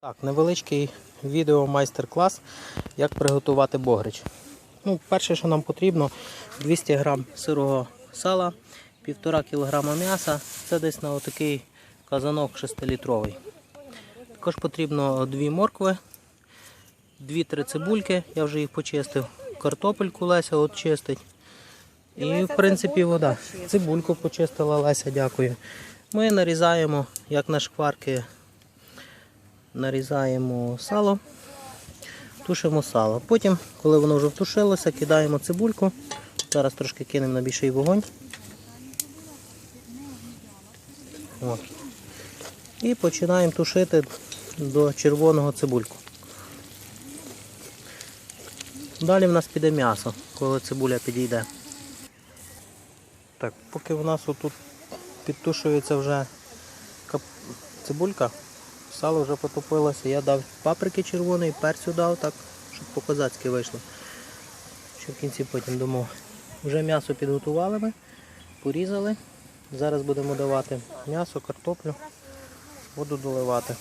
Так, невеличкий відео майстер-клас, як приготувати богрич. Ну, перше, що нам потрібно, 200 г сирого сала, 1,5 кг м'яса. Це десь на отакий казанок 6-літровий. Також потрібно 2 моркви, 2-3 цибульки, я вже їх почистив, картопельку Леся от чистить. І, в принципі, вода. Цибульку почистила Леся, дякую. Ми нарізаємо, як на шкварки, нарізаємо сало, тушимо сало. Потім, коли воно вже втушилося, кидаємо цибульку. Зараз трошки кинемо на більший вогонь. От. І починаємо тушити до червоного цибульку. Далі в нас піде м'ясо, коли цибуля підійде. Так, поки в нас отут підтушується вже цибулька, сало вже потопилося, я дав паприки червоної, перцю дав, так, щоб по-козацьки вийшло. Що в кінці потім дамо. Вже м'ясо підготували ми, порізали. Зараз будемо давати м'ясо, картоплю, буду доливати.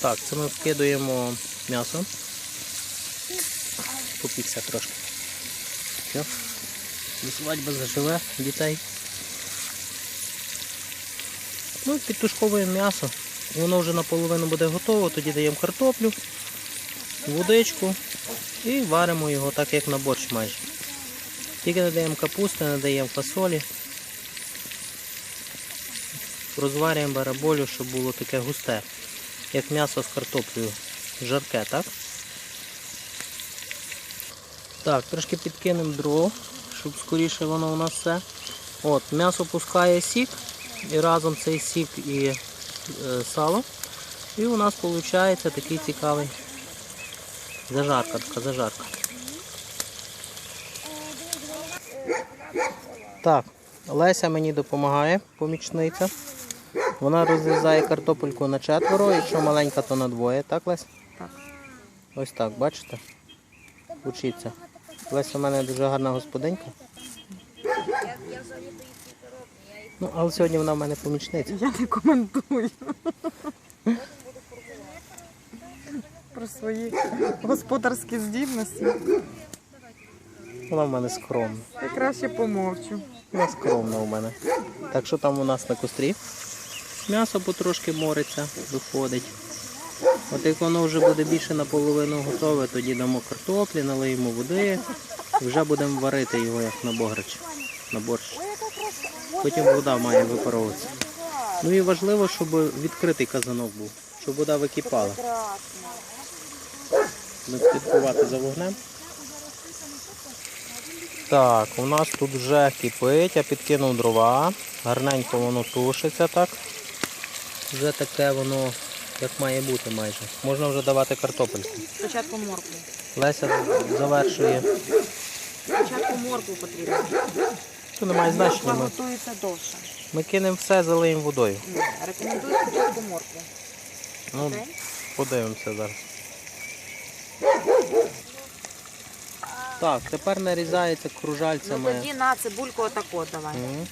Так, це ми вкидуємо м'ясо. Попікся трошки. Все. Свадьба заживе дітей. Ну, підтушковуємо м'ясо. Воно вже наполовину буде готово, тоді даємо картоплю, водичку і варимо його так, як на борщ майже. Тільки не даємо капусти, не даємо фасолі. Розварюємо бараболю, щоб було таке густе, як м'ясо з картоплею. Жарке, так? Так, трошки підкинемо дров, щоб скоріше воно у нас все. От, м'ясо пускає сік, і разом цей сік і е, сало. І у нас виходить такий цікавий зажарка, така зажарка. Так, Леся мені допомагає, помічниця. Вона розрізає картопельку на четверо, якщо маленька, то на двоє, так, Лесь? Так. Ось так, бачите? Учиться. Леся у мене дуже гарна господинька. Ну, але сьогодні вона в мене помічниця. Я не коментую. Про свої господарські здібності. Вона в мене скромна. Я краще помовчу. Вона скромна у мене. Так що там у нас на кострі? М'ясо потрошки мориться, виходить. От як воно вже буде більше наполовину готове, тоді дамо картоплі, налиємо води. І вже будемо варити його як на бограч, на борщ. Потім вода має випаровуватися. Ну і важливо, щоб відкритий казанок був, щоб вода википала. Ми слідкувати за вогнем. Так, у нас тут вже кипить, я підкинув дрова. Гарненько воно тушиться так. Вже таке воно як має бути майже. Можна вже давати картопельку. Спочатку моркву. Леся завершує. Спочатку моркву потрібно. Тут немає значення. Морква Ми, готується довше. ми кинемо все, залиємо водою. Ні, Рекомендую спочатку моркву. Ну, Окей? подивимося зараз. Так, тепер нарізається Ну кружальцями. тоді на цибульку отако давай. Мгм.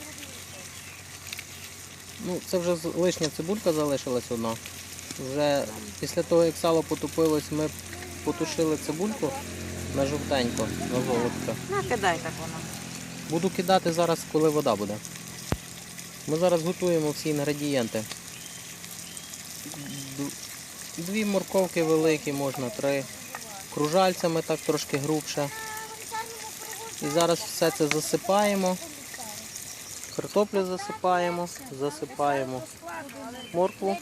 Ну, це вже з- лишня цибулька залишилась одна. Вже після того, як сало потопилось, ми потушили цибульку на жовтенько, на золотко. Накидай так воно. Буду кидати зараз, коли вода буде. Ми зараз готуємо всі інгредієнти. Дві морковки великі, можна три. Кружальцями так трошки грубше. І зараз все це засипаємо. Картоплю засипаємо, засипаємо моркву.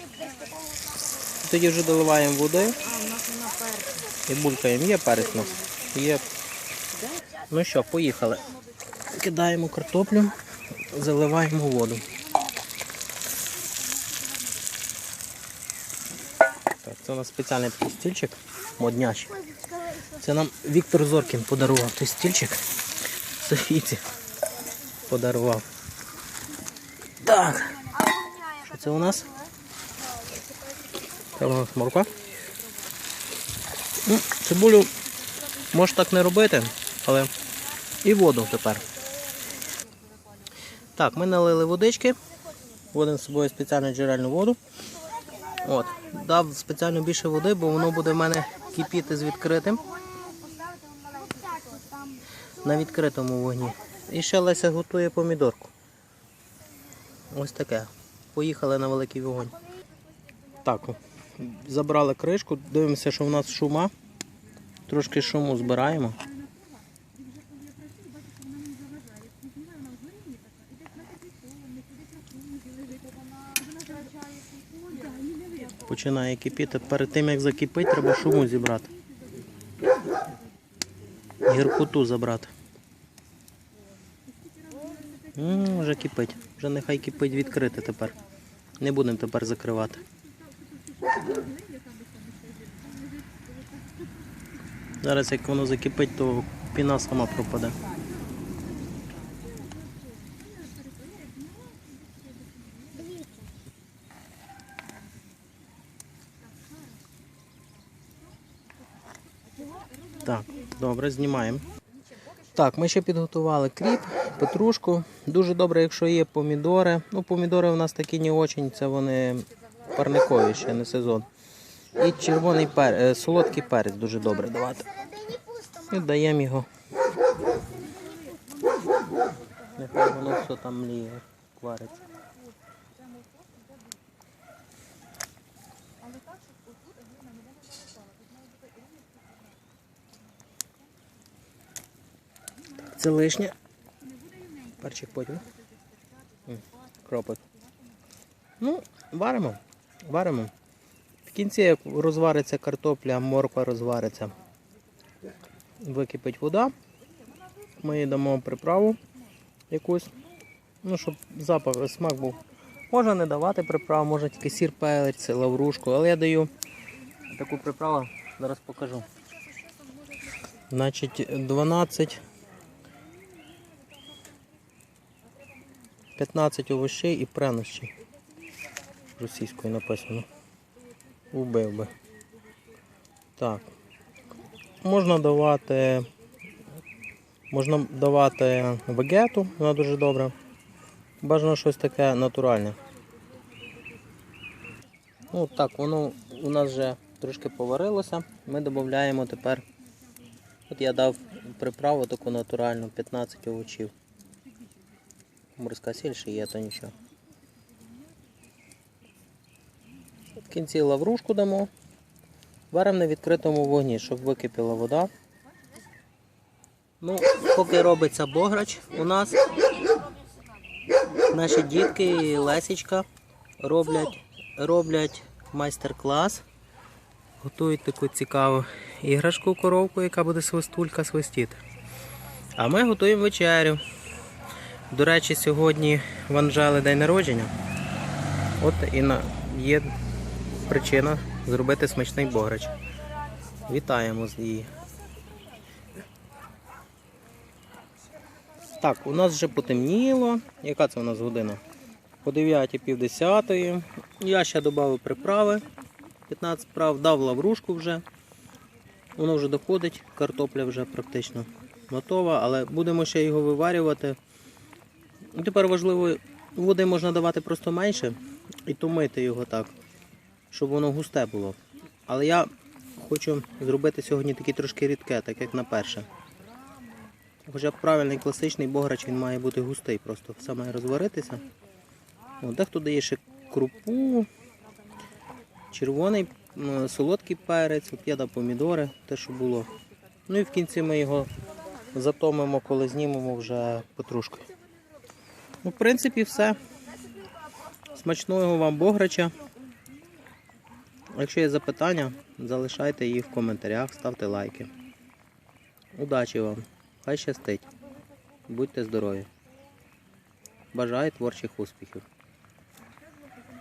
Тоді вже доливаємо води і булькаємо. Є перець у нас? Є. Ну що, поїхали. Кидаємо картоплю, заливаємо воду. Так, це у нас спеціальний такий стільчик моднячий. Це нам Віктор Зоркін подарував той стільчик. Софійці подарував. Так. Що це у нас? У морква. Ну, цибулю можеш так не робити, але і воду тепер. Так, ми налили водички. Водимо з собою спеціальну джерельну воду. От. Дав спеціально більше води, бо воно буде в мене кипіти з відкритим. На відкритому вогні. І ще Леся готує помідорку. Ось таке. Поїхали на великий вогонь. Так, забрали кришку, дивимося, що в нас шума. Трошки шуму збираємо. Починає кипіти. Перед тим як закипить, треба шуму зібрати. Гіркоту забрати. М, вже кипить. Вже нехай кипить відкрити тепер. Не будемо тепер закривати. Зараз як воно закипить, то піна сама пропаде. Так, добре, знімаємо. Так, ми ще підготували кріп, петрушку. Дуже добре, якщо є помідори. Ну, помідори у нас такі не очень, це вони парникові ще не сезон. І червоний перець, солодкий перець дуже добре давати. І даємо його. Нехай воно все там мліє, квариться. Це лишнє. Перчик потім. М, Кропик. Ну, варимо. Варимо. В кінці, як розвариться картопля, морква розвариться. Википить вода. Ми їй дамо приправу якусь. Ну, щоб запах, смак був. Можна не давати приправу, можна тільки сір перець, лаврушку, але я даю таку приправу, зараз покажу. Значить, 12 15 овощей і прянощі. Російською написано. Убив би. Так. Можна давати. Можна давати вегету, вона дуже добра. Бажано щось таке натуральне. Ну так, воно у нас вже трошки поварилося. Ми додаємо тепер. От я дав приправу таку натуральну, 15 овочів. Морська сіль ще є, то нічого. Кінці лаврушку дамо. Варимо на відкритому вогні, щоб википіла вода. Ну, поки робиться бограч, у нас наші дітки і Лесічка роблять, роблять майстер-клас. Готують таку цікаву іграшку коровку, яка буде свистулька свистіти. А ми готуємо вечерю. До речі, сьогодні в Анжели день народження. От і на... є причина зробити смачний бограч. Вітаємо з її. Так, у нас вже потемніло. Яка це у нас година? По 9 пів 10. Я ще додав приправи. 15 прав, дав лаврушку вже. Воно вже доходить, картопля вже практично готова, але будемо ще його виварювати. Тепер важливо, води можна давати просто менше і томити його так, щоб воно густе було. Але я хочу зробити сьогодні таке трошки рідке, так як на перше. Хоча правильний класичний бограч він має бути густий, просто все має розваритися. О, дехто дає ще крупу, червоний солодкий перець, от я дав помідори, те, що було. Ну і в кінці ми його затомимо, коли знімемо вже петрушкою. Ну, в принципі, все. Смачного вам бограча. Якщо є запитання, залишайте їх в коментарях, ставте лайки. Удачі вам! Хай щастить. Будьте здорові. Бажаю творчих успіхів.